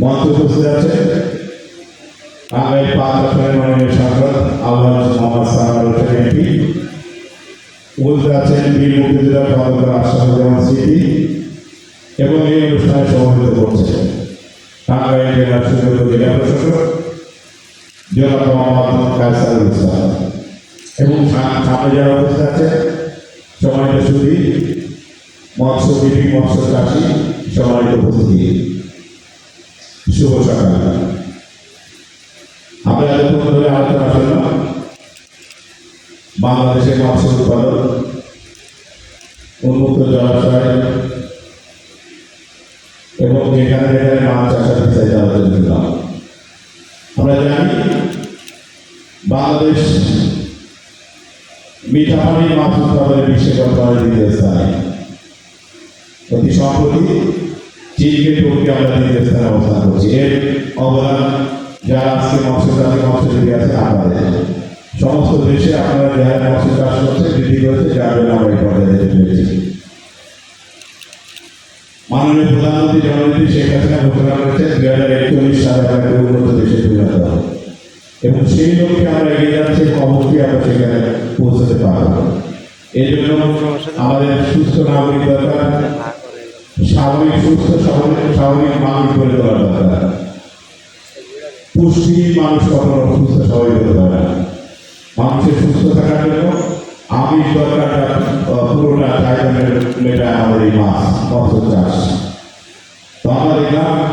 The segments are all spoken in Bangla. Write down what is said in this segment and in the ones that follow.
মঞ্চ উপস্থিত আছে। আগামী পাঁচ আসনের মাননীয় সাংসদ আলহাজ মোহাম্মদ এবং এই অনুষ্ঠানে সভাপতিত্ব করছেন টাঙ্গাইল এবং সামনে যারা উপস্থিত আছে সম্মানিত সুদী মৎস্যজীবী মৎস্য চাষী, সম্মানিত উপস্থিতি। শুভ সকাল। আমরা এতক্ষণ ধরে আলোচনা শুনলাম বাংলাদেশের মৎস্য উৎপাদন উন্মুক্ত জলাশয়, এবং যেখানে যেখানে মাছ চাষের বিষয়ে আলোচনা শুনলাম আমরা জানি, বাংলাদেশ মিঠা পানি মাছ উৎপাদনের বিশ্বে বর্তমানে দ্বিতীয় স্থানে। অতি সম্প্রতি চীনকে টপকে আমরা দ্বিতীয় স্থানে অবস্থান করছি। এর অবদান যারা আজকে মৎস্য চাষে মৎস্যজীবী আছে আমাদের সমস্ত দেশে আপনারা যে হারে মৎস্য চাষ করছে, বৃদ্ধি করেছে, যার জন্য আমরা এই পর্যায়ে যেতে পেরেছি। মাননীয় প্রধানমন্ত্রী জননেত্রী শেখ হাসিনা ঘোষণা করেছে দুই হাজার একচল্লিশ সালে উন্নত দেশে এবং সেই লক্ষ্যে আমরা এগিয়ে যাচ্ছি আমরা সেখানে পৌঁছতে পারব। এই জন্য আমাদের সুস্থ নাগরিক দরকার। স্বাভাবিক সুস্থ স্বাভাবিক স্বাভাবিক মানুষ গড়ে তোলা দরকার পুষ্টি মানুষ কখনো সুস্থ স্বাভাবিক হতে পারে না। মানুষের সুস্থ থাকার জন্য আমিষ দরকারটা পুরোটা চাহিদা মেটে- আমাদের এই মাছ, মৎস্য চাষ। তো আমরা দেখলাম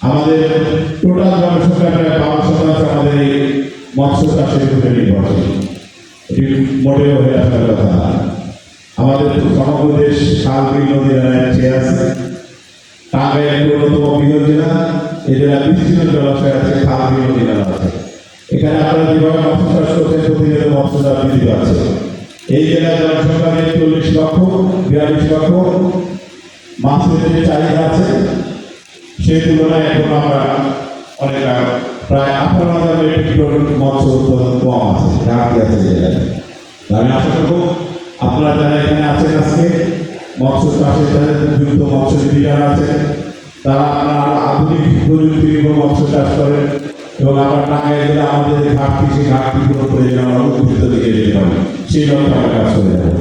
আমাদের টোটাল জনসংখ্যা প্রায় শতাংশ আমাদের এই মৎস্য চাষের উপরে নির্ভরশীল। এটি মোটেও হয়ে আসার কথা না। বিল নদী নালায় আছে টাঙ্গাইল অন্যতম বৃহৎ জেলা, এই জেলা বিস্তীর্ণ জলাশয় আছে খাল নদী নালা আছে। এখানে আপনারা যেভাবে মৎস্য চাষ করছেন, প্রতিনিয়ত বৃদ্ধি পাচ্ছে। এই জেলায় জনসংখ্যা নেই চল্লিশ লক্ষ, বিয়াল্লিশ লক্ষ মাছের যে চাহিদা আছে। সেই তুলনায় এখন আমরা অনেক প্রায় আঠারো হাজার মেট্রিক টন মৎস্য উৎপাদন কম আছে, ঘাটতি আছে জেলায়। আমি আশা করব আপনারা যারা এখানে আছেন আজকে মৎস্য চাষে যারা যুক্ত মৎস্যজীবী যারা আছেন তারা আপনারা আধুনিক প্রযুক্তি মৎস্য চাষ করেন এবং আমরা টাঙ্গাইল জেলা আমাদের যে ঘাটতি, সেই ঘাটতি পূরণ করে যেন আমরা উপকৃত দিকে যেতে পারি। সেই লক্ষ্যে আমরা কাজ করে যাব।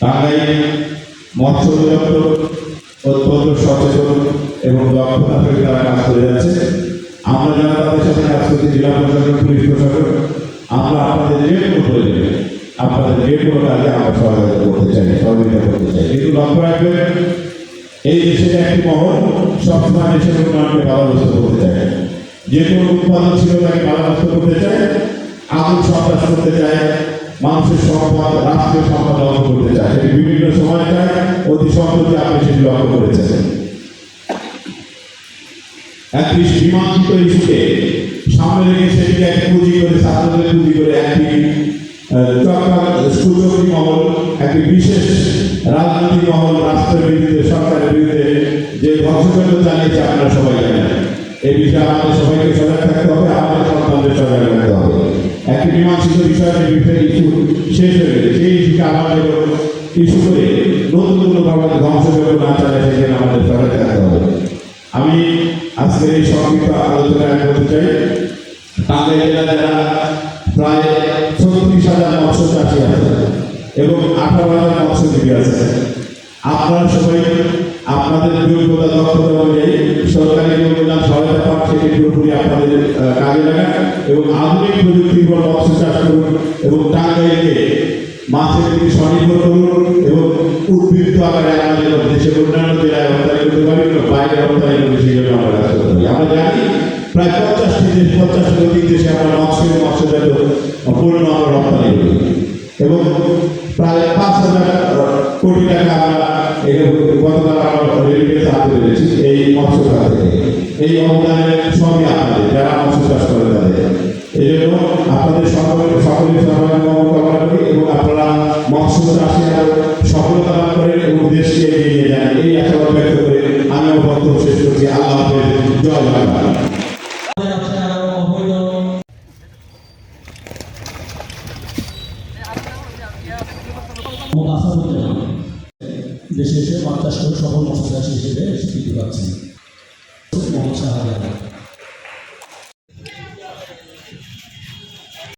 টাঙ্গাইল মৎস্য অধিদপ্তর অত্যন্ত সচেতন এবং দক্ষতা থেকে তারা কাজ করে যাচ্ছে। আমরা যারা তাদের সাথে কাজ করছি, জেলা প্রশাসন, পুলিশ প্রশাসন, আমরা আপনাদের যে কোনো প্রয়োজনে আপনাদের যে কোনো কাজে আমরা সহযোগিতা করতে চাই, সহযোগিতা করতে চাই। কিন্তু লক্ষ্য রাখবেন, এই দেশের একটি মহল সবসময় দেশের উন্নয়নকে বাধাগ্রস্ত করতে চায়। যে কোনো উৎপাদন ছিল তাকে বাধাগ্রস্ত করতে চায়, আগুন সন্ত্রাস করতে চায়, মানুষের সম্পদ, রাষ্ট্রীয় সম্পদ লক্ষ্য করতে চায়। সেটি বিভিন্ন সময় চায় অতি সম্প্রতি আপনি সেটি লক্ষ্য করেছেন। একটি সীমান্ত ইস্যুকে সামনে রেখে সেটিকে একটি পুঁজি করে ছাত্রদের পুঁজি করে একটি চক্রান্ত সুযোগী মহল, একটি বিশেষ রাজনৈতিক মহল রাষ্ট্রের বিরুদ্ধে, সরকারের বিরুদ্ধে যে ধ্বংসকাণ্ড চালিয়েছে, আপনারা সবাই জানেন। এই বিষয়ে আমাদের সবাইকে সজাগ থাকতে হবে, আমাদের সন্তানদের সজাগ রাখতে হবে। একটি মীমাংসিত বিষয় বিষয়ে ইস্যু শেষ হয়ে গেছে। সেই ইস্যুকে আমাদের ইস্যু করে নতুন কোনো ভাবে ধ্বংসযোগ্য না চালিয়ে সেখানে আমাদের সজাগ থাকতে হবে। আমি আজকের এই সংক্ষিপ্ত আলোচনায় করতে চাই টাঙ্গাইল জেলা যারা প্রায় হাজার। চাষি আছে এবং আঠারো হাজার মৎস্যজীবী আছে। আপনারা সবাই আপনাদের যোগ্যতা, দক্ষতা অনুযায়ী সরকারি অনুদান সহায়তা পান সেটি পুরোপুরি আপনাদের কাজে লাগান এবং আধুনিক প্রযুক্তির উপর মৎস্য চাষ করুন এবং টাঙ্গাইলকে মাছের দিকে স্বনির্ভর করুন এবং উদ্বৃত্ত আকারে আমাদের দেশের অন্যান্য জেলায় রপ্তানি করতে পারি বাইরে রপ্তানি করতে সেই জন্য আমরা কাজ করতে পারি আমরা জানি প্রায় পঞ্চাশটি দেশ পঞ্চাশটি অধিক দেশে আমরা এবং মৎস্যজাত পণ্য আমরা রপ্তানি করি। এবং প্রায় পাঁচ হাজার কোটি টাকা আমরা গতকাল আমরা রেলওয়ে আনতে পেরেছি এই মৎস্য খাত থেকে। এই অবদানের সবই আপনাদের আমি জয় বাংলা। দেশে এসে মাদ্রাসা সফল মাদ্রাসা হিসেবে স্বীকৃতি পাচ্ছেন। মোহাম্মদ হাজার